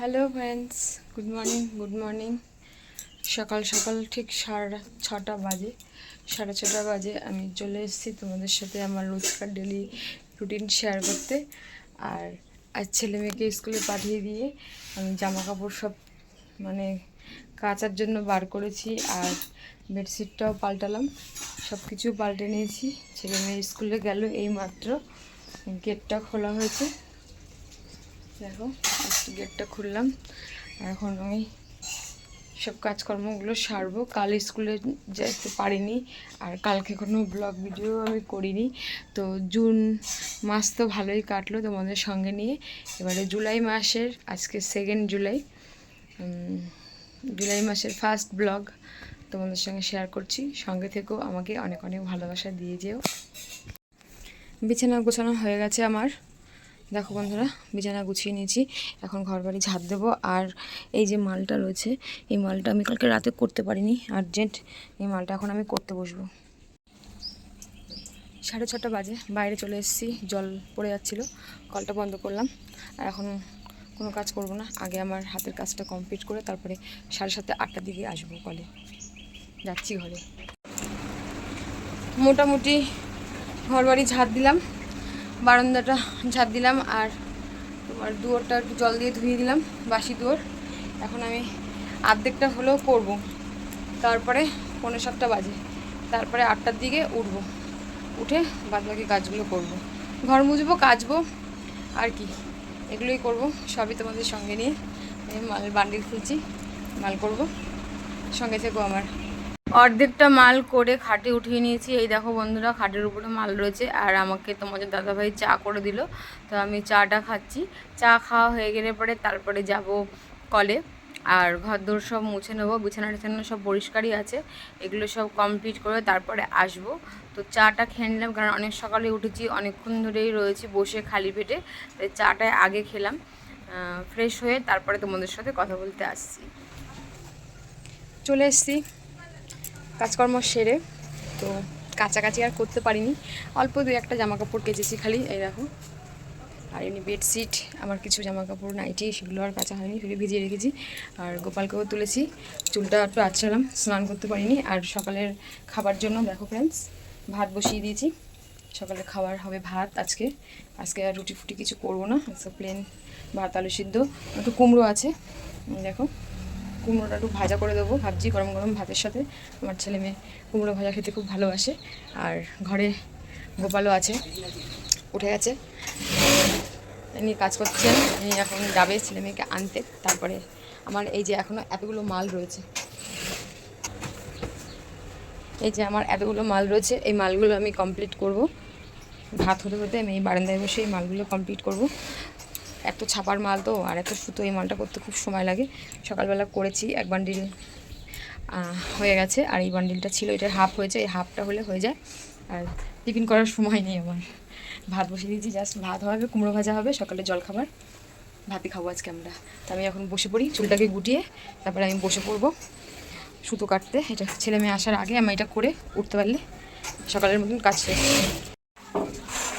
Hello friends good morning good morning সকাল সকাল ঠিক সাড়ে ছটা বাজে। সাড়ে ছটা বাজে, আমি চলে এসেছি তোমাদের সাথে আমার রোজকার ডেলি রুটিন শেয়ার করতে। আর আজ ছেলে মেয়েকে স্কুলে পাঠিয়ে দিয়ে আমি জামা কাপড় সব মানে কাচার জন্য বার করেছি আর বেডশিটটাও পাল্টালাম। সব কিছু পাল্টে নিয়েছি। ছেলে মেয়ে স্কুলে গেল এই মাত্র গেটটা খোলা হয়েছে। দেখো গেটটা খুললাম। এখন আমি সব কাজকর্মগুলো সারবো। কাল স্কুলে যেতে পারিনি, আর কালকে কোনো ব্লগ ভিডিও আমি করিনি। তো জুন মাস তো ভালোই কাটলো তোমাদের সঙ্গে নিয়ে। এবারে জুলাই মাসের, আজকে সেকেন্ড জুলাই। জুলাই মাসের ফার্স্ট ব্লগ তোমাদের সঙ্গে শেয়ার করছি। সঙ্গে থেকেও আমাকে অনেক অনেক ভালোবাসা দিয়ে যেও। বিছানা গোছানো হয়ে গেছে আমার। দেখো বন্ধুরা, বিছানা গুছিয়ে নিয়েছি। এখন ঘর বাড়ি ঝাঁপ দেবো। আর এই যে মালটা রয়েছে, এই মালটা আমি কালকে রাতে করতে পারিনি। আর্জেন্ট এই মালটা এখন আমি করতে বসবো। সাড়ে ছটা বাজে, বাইরে চলে এসেছি, জল পড়ে যাচ্ছিল, কলটা বন্ধ করলাম। আর এখন কোনো কাজ করব না। আগে আমার হাতের কাজটা কমপ্লিট করে তারপরে সাড়ে সাতটা, আটটার দিকে আসব কলে যাচ্ছি ঘরে। মোটামুটি ঘর বাড়ি ঝাড় দিলাম। বারান্দাটা ঝাঁপ দিলাম আর তোমার দুয়ারটা একটু জল দিয়ে ধুয়ে দিলাম, বাসি দুয়ার। এখন আমি আর্ধেকটা হলেও করব। তারপরে পনেরো সাতটা বাজে। তারপরে আটটার দিকে উঠব। উঠে বাদ বাকি কাজগুলো করব। ঘর মুছবো, কাচবো, আর কি। এগুলোই করব। সবই তোমাদের সঙ্গে নিয়ে মাল বান্ডিল খুলছি, মাল করব। সঙ্গে থেকেও আমার। অর্ধেকটা মাল করে খাটে উঠিয়ে নিয়েছি। এই দেখো বন্ধুরা, খাটের উপরে মাল রয়েছে আর আমাকে তোমাদের দাদাভাই চা করে দিল। তো আমি চাটা খাচ্ছি। চা খাওয়া হয়ে গেলে পরে তারপরে যাব কলে। আর ঘর দোর সব মুছে নেব, বিছানা টিছানা সব পরিষ্কারই আছে। এগুলো সব কমপ্লিট করে তারপরে আসব। তো চাটা খেয়ে নিলাম, কারণ অনেক সকালে উঠেছি, অনেকক্ষণ ধরেই রয়েছি বসে খালি পেটে। তাই চাটা আগে খেলাম ফ্রেশ হয়ে তারপরে তোমাদের সাথে কথা বলতে আসছি। চলে এসছি। কাজকর্ম সেরে, তো কাছাকাছি আর করতে পারিনি। অল্প দু একটা জামা কাপড় কেচেছি খালি, এই দেখো। আর এমনি বেডশিট, আমার কিছু জামা কাপড় নাইটি, সেগুলো আর কাঁচা হয়নি, সেগুলো ভিজিয়ে রেখেছি। আর গোপালকেও তুলেছি, চুলটা একটু আছড়ালাম স্নান করতে পারিনি। আর সকালের খাবার জন্য, দেখো ফ্রেন্ডস ভাত বসিয়ে দিয়েছি। সকালে খাবার হবে ভাত আজকে। আজকে আর রুটি ফুটি কিছু করব না আজকে প্লেন ভাত, আলু সিদ্ধ, একটু কুমড়ো আছে, দেখো। কুমড়োটা একটু ভাজা করে দেবো। ভাবছি গরম গরম ভাতের সাথে। আমার ছেলে মেয়ে কুমড়ো ভাজা খেতে খুব ভালোবাসে। আর ঘরে গোপালও আছে। উঠে গেছে। ইনি কাজ করছেন ইনি এখন যাবে ছেলে মেয়েকে আনতে। তারপরে আমার এই যে এখনও এতগুলো মাল রয়েছে। এই যে আমার এতগুলো মাল রয়েছে, এই মালগুলো আমি কমপ্লিট করব। ভাত হতে হতে আমি এই বারান্দায় বসে এই মালগুলো কমপ্লিট করব। এত ছাপার মাল তো, আর এত সুতো এই মালটা করতে খুব সময় লাগে। সকালবেলা করেছি, এক বান্ডিল হয়ে গেছে। আর এই বান্ডিলটা ছিল, এটার হাফ হয়েছে, এই হাফটা হলে হয়ে যায়। আর টিফিন করার সময় নেই আমার। ভাত বসিয়ে দিয়েছি জাস্ট ভাত হবে, কুমড়ো ভাজা হবে, সকালে জল খাবার। ভাতই খাব আজকে আমরা। তো আমি এখন বসে পড়ি, চুলটাকে গুটিয়ে, তারপরে আমি বসে পড়ব সুতো কাটতে। এটা ছেলে মেয়ে আসার আগে আমি এটা করে উঠতে পারলে সকালের মতন কাজ শেষ।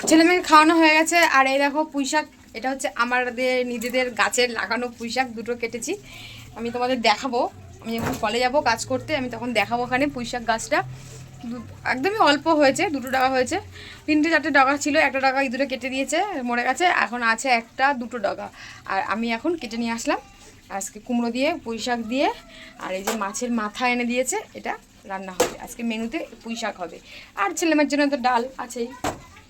ছেলে মেয়ে খাওয়ানো হয়ে গেছে, আর এই দেখো পুঁই শাক এটা হচ্ছে আমাদের নিজেদের গাছের লাগানো পুঁই শাক দুটো কেটেছি। আমি তোমাদের দেখাবো। আমি যখন কলে যাব কাজ করতে, আমি তখন দেখাবো ওখানে পুঁই শাক গাছটা একদমই অল্প হয়েছে, দুটো টাকা হয়েছে। তিনটে, চারটে ডগা ছিল, একটা টাকা ইঁদুরে কেটে দিয়েছে, মরে গেছে, এখন আছে একটা, দুটো ডগা আর আমি এখন কেটে নিয়ে আসলাম। আজকে কুমড়ো দিয়ে পুঁই শাক দিয়ে, আর এই যে মাছের মাথা এনে দিয়েছে, এটা রান্না হবে। আজকে মেনুতে পুঁই শাক হবে। আর ছেলেমেয়ের জন্য তো ডাল আছেই।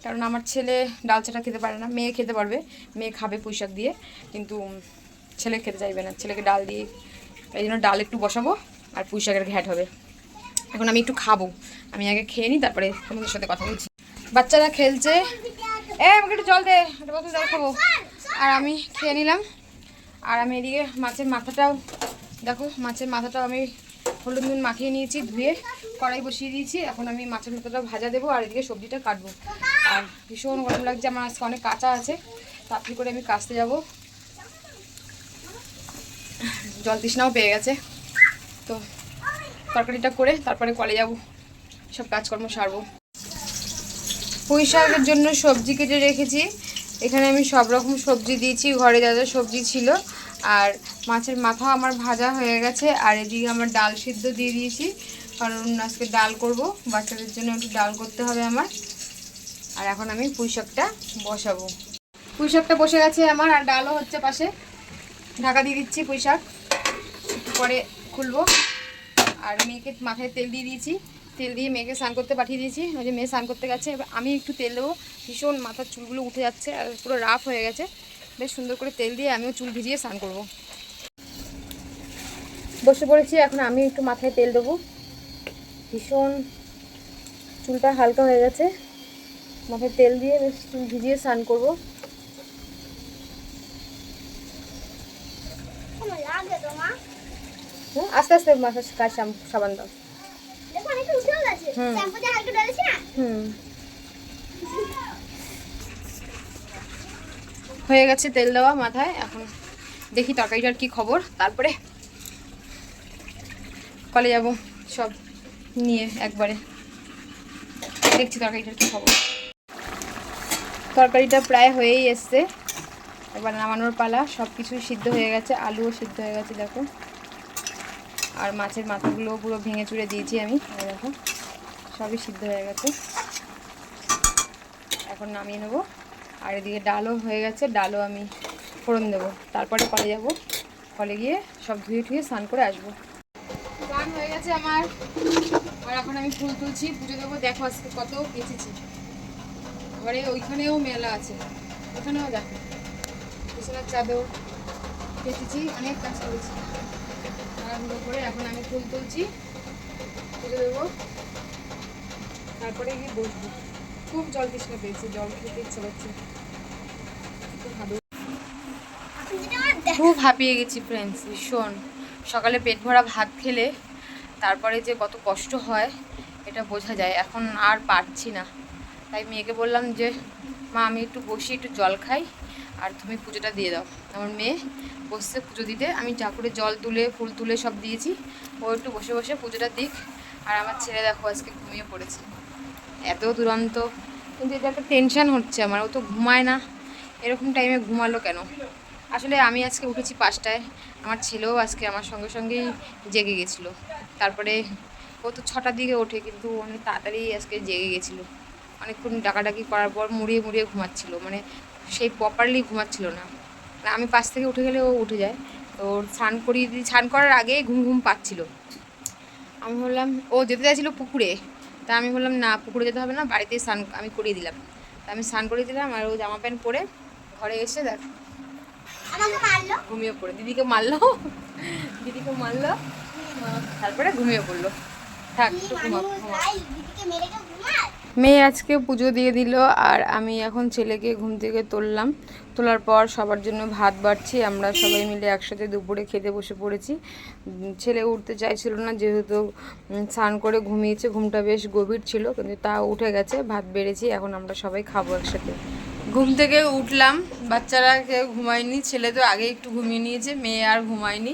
কারণ আমার ছেলে ডাল ছাড়া খেতে পারে না, মেয়ে খেতে পারবে, মেয়ে খাবে পুঁই শাক দিয়ে, কিন্তু ছেলে খেতে চাইবে না। ছেলেকে ডাল দিয়ে এই জন্য ডাল একটু বসাবো আর পুঁই শাকের ঘ্যাট হবে। এখন আমি একটু খাব। আমি আগে খেয়ে নিই, তারপরে তোমাদের সাথে কথা বলছি। বাচ্চারা খেলছে। এ, আমাকে একটু জল দে, একটা বোতল জল খাব। আর আমি খেয়ে নিলাম। আর আমি এদিকে মাছের মাথাটাও, দেখো, মাছের মাথাটাও আমি হলুদ নুন মাখিয়ে নিয়েছি, ধুয়ে কড়াই বসিয়ে দিয়েছি। এখন আমি মাছের মাথাটা ভাজা দেবো, আর এদিকে সবজিটা কাটবো। আর ভীষণ গরম লাগছে, আমার আজকে অনেক কাঁচা আছে, তাড়াতাড়ি করে আমি কাচতে যাব। জল তৃষ্ণাও পেয়ে গেছে, তো তরকারিটা করে তারপরে কলে যাব, সব কাজকর্ম সারবো। পুঁই শাকের জন্য সবজি কেটে রেখেছি, এখানে আমি সব রকম সবজি দিয়েছি, ঘরে যা যা সবজি ছিল, আর মাছের মাথা আমার ভাজা হয়ে গেছে, আর এদিকে আমার ডাল সিদ্ধ দিয়ে দিয়েছি, কারণ আজকে ডাল করব, বাচ্চাদের জন্য একটু ডাল করতে হবে আমার। আর এখন আমি পুঁই শাকটা বসাবো। পুঁই শাকটা বসে গেছে আমার, আর ডালও হচ্ছে পাশে। ঢাকা দিয়ে দিচ্ছি পুঁই শাক একটু পরে খুলবো। আর মেয়েকে মাথায় তেল দিয়ে দিয়েছি। তেল দিয়ে মেয়েকে স্নান করতে পাঠিয়ে দিয়েছি। ওই যে মেয়ে স্নান করতে গেছে। এবার আমি একটু তেল দেবো। ভীষণ মাথার চুলগুলো উঠে যাচ্ছে আর পুরো রাফ হয়ে গেছে। বেশ সুন্দর করে তেল দিয়ে আমিও চুল ভিজিয়ে স্নান করব। বসে পড়েছি। এখন আমি একটু মাথায় তেল দেবো। ভীষণ চুলটা হালকা হয়ে গেছে। মাথায় তেল দিয়ে বেশ ভিজিয়ে স্নান করব। আস্তে আস্তে মাথার কাজ সাবান দাও। হয়ে গেছে তেল দেওয়া মাথায় এখন দেখি তরকারিটার কি খবর। তারপরে কলে যাব সব নিয়ে একবারে। দেখছি তরকারিটার কি খবর। তরকারিটা প্রায় হয়েই এসছে। এবার নামানোর পালা সব কিছুই সিদ্ধ হয়ে গেছে, আলুও সিদ্ধ হয়ে গেছে, দেখো। আর মাছের মাথাগুলো পুরো ভেঙে চুড়ে দিয়েছি আমি দেখো, সবই সিদ্ধ হয়ে গেছে। এখন নামিয়ে নেব। আর এদিকে ডালও হয়ে গেছে, ডালও আমি ফোড়ন দেবো। তারপরে কলে যাব। কলে গিয়ে সব ধুয়ে টুয়ে স্নান করে আসব। স্নান হয়ে গেছে আমার। আর এখন আমি ফুল তুলছি, পুজো দেবো। দেখো আজকে কত কেচেছি। এবারে ওইখানেও মেলা আছে। ওখানেও দেখো। বিছানার চাদর কেচেছি, অনেক কাজ করেছি। তাড়াহুড়ো করে এখন আমি ফুল তুলছি, তুলে দেবো। তারপরে গিয়ে বসবো। খুব জল তৃষ্ণা পেয়েছে, জল খেতে ইচ্ছে করছে। খুব হাঁপিয়ে গেছি ফ্রেন্ডস ভীষণ সকালে পেট ভরা ভাত খেলে তারপরে যে কত কষ্ট হয়, এটা বোঝা যায়। এখন আর পারছি না। তাই মেয়েকে বললাম যে, মা, আমি একটু বসি, একটু জল খাই, আর তুমি পুজোটা দিয়ে দাও। আমার মেয়ে বসছে পুজো দিতে। আমি ঠাকুরের জল তুলে, ফুল তুলে সব দিয়েছি। ও একটু বসে বসে পুজোটা দিক। আর আমার ছেলে দেখো আজকে ঘুমিয়ে পড়েছে। এত দুরন্ত। কিন্তু এটা একটা টেনশন হচ্ছে আমার। ও তো ঘুমায় না। এরকম টাইমে ঘুমালো কেন? আসলে আমি আজকে উঠেছি পাঁচটায়। আমার ছেলেও আজকে আমার সঙ্গে সঙ্গেই জেগে গেছিল। তারপরে ও তো ছটার দিকে ওঠে, কিন্তু অনেক তাড়াতাড়ি আজকে জেগে গেছিল। অনেকক্ষণ ডাকাডাকি করার পর মুড়িয়ে মুড়িয়ে ঘুমাচ্ছিল মানে সেই প্রপারলি ঘুমাচ্ছিল না। মানে আমি পাশ থেকে উঠে গেলে ও উঠে যায় তো স্নান করিয়ে দিই স্নান করার আগেই ঘুম ঘুম পাচ্ছিল। আমি বললাম ও যেতে চাইছিলো পুকুরে তা আমি বললাম না পুকুরে যেতে হবে না বাড়িতেই স্নান আমি করিয়ে দিলাম। তা আমি স্নান করিয়ে দিলাম আর ও জামা প্যান্ট পরে ঘরে এসে দেখ ঘুমিয়ে পড়ে। দিদিকে মারলো দিদিকে মারলো তারপরে ঘুমিয়ে পড়ল। থাক কি ঘুমা ঘুমা। মেয়ে আজকে পুজো দিয়ে দিল আর আমি এখন ছেলেকে ঘুম থেকে তুললাম। তোলার পর সবার জন্য ভাত বাড়ছি, আমরা সবাই মিলে একসাথে দুপুরে খেতে বসে পড়েছি। ছেলে উঠতে চাইছিল না, যেহেতু স্নান করে ঘুমিয়েছে, ঘুমটা বেশ গভীর ছিল, কিন্তু তা উঠে গেছে, ভাত বেড়েছি, এখন আমরা সবাই খাব একসাথে। ঘুম থেকে উঠলাম, বাচ্চারা কেউ ঘুমায়নি, ছেলে তো আগে একটু ঘুমিয়ে নিয়েছে, মেয়ে আর ঘুমায়নি।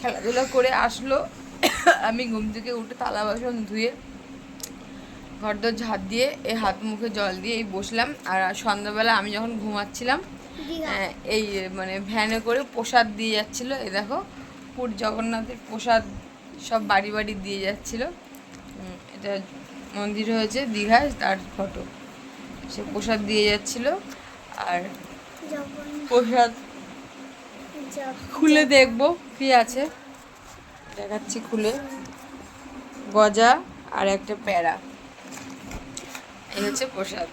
খেলাধুলা করে আসলো, আমি ঘুম থেকে উঠে থালা বাসন ধুয়ে ঘরদোর ঝাঁট দিয়ে এই হাত মুখে জল দিয়ে এই বসলাম। আর সন্ধ্যাবেলা আমি যখন ঘুমাচ্ছিলাম এই মানে ভ্যানে করে প্রসাদ দিয়ে যাচ্ছিল এই দেখো পুর জগন্নাথের প্রসাদ সব বাড়ি বাড়ি দিয়ে যাচ্ছিল। এটা মন্দির হয়েছে দীঘায় তার ফটো। সে প্রসাদ দিয়ে যাচ্ছিল আর প্রসাদ খুলে দেখব কি আছে। দেখাচ্ছি খুলে। গজা আর একটা প্যারা। এই হচ্ছে প্রসাদ।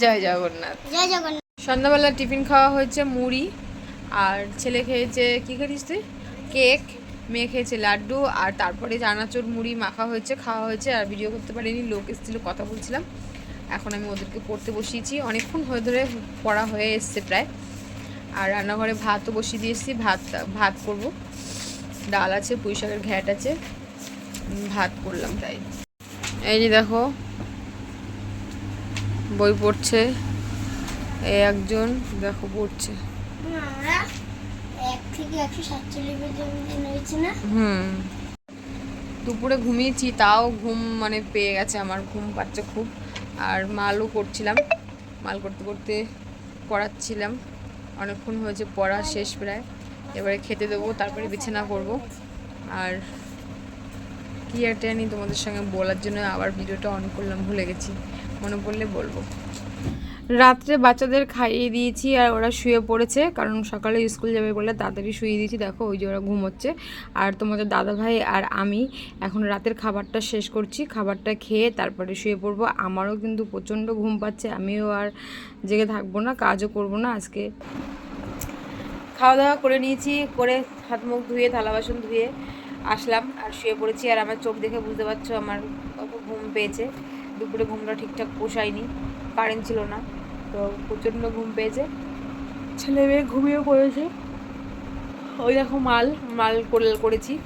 জয় জগন্নাথ। জয় জগন্নাথ। সন্ধ্যাবেলা টিফিন খাওয়া হয়েছে মুড়ি আর ছেলে খেয়েছে কি খেয়েছিস তুই? কেক মেয়ে খেয়েছে লাড্ডু আর তারপরে চানাচুর মুড়ি মাখা হয়েছে খাওয়া হয়েছে আর ভিডিও করতে পারিনি লোক এসেছিল কথা বলছিলাম। এখন আমি ওদেরকে পড়তে বসিয়েছি অনেকক্ষণ হয়ে ধরে পড়া হয়ে এসছে প্রায়। আর রান্নাঘরে ভাতও বসিয়ে দিয়েছি ভাত ভাত করব। ডাল আছে পুঁই শাকের ঘ্যাট আছে ভাত করলাম তাই। এই যে দেখো বই পড়ছে। এই একজন দেখো পড়ছে। না? হুম। দুপুরে ঘুমিয়েছি তাও ঘুম মানে পেয়ে গেছে আমার ঘুম পাচ্ছে খুব। আর মালও করছিলাম মাল করতে করতে পড়াচ্ছিলাম অনেকক্ষণ হয়েছে পড়া শেষ প্রায়। এবারে খেতে দেবো তারপরে বিছানা করব। আর কি একটা জানি তোমাদের সঙ্গে বলার জন্য আবার ভিডিওটা অন করলাম ভুলে গেছি। মনে পড়লে বলব। রাত্রে বাচ্চাদের খাইয়ে দিয়েছি আর ওরা শুয়ে পড়েছে, কারণ সকালে স্কুল যাবে বলে তাড়াতাড়ি শুয়ে দিয়েছি। দেখো ওই যে ওরা ঘুমোচ্ছে। আর তোমাদের দাদা ভাই আর আমি এখন রাতের খাবারটা শেষ করছি। খাবারটা খেয়ে তারপরে শুয়ে পড়ব। আমারও কিন্তু প্রচণ্ড ঘুম পাচ্ছে। আমিও আর জেগে থাকব না, কাজও করব না আজকে। খাওয়া দাওয়া করে নিয়েছি, করে হাত মুখ ধুয়ে, থালা বাসন ধুয়ে আসলাম। আর শুয়ে পড়েছি আর আমার চোখ দেখে বুঝতে পারছ আমার কত ঘুম পেয়েছে। দুপুরে ঘুমটা ঠিকঠাক পোষায়নি কারেন্ট ছিল না, তো প্রচণ্ড ঘুম পেয়েছে। ছেলে মেয়ে ঘুমিয়ে পড়েছে। ওই দেখো মাল মাল করে- করেছি।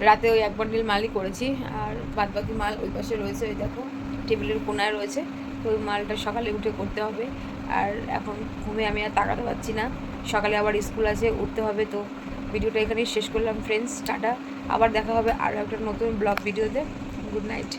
রাতে ওই এক বান্ডিল মালই করেছি, আর বাদ বাকি মাল ওই পাশে রয়েছে, ওই দেখো, টেবিলের কোনায় রয়েছে। তো ওই মালটা সকালে উঠে করতে হবে, আর এখন ঘুমে আমি আর তাকাতে পারছি না। সকালে আবার স্কুল আছে, উঠতে হবে, তো ভিডিওটা এখানেই শেষ করলাম ফ্রেন্ডস টাটা। আবার দেখা হবে আরও একটা নতুন ব্লগ ভিডিওতে। Good night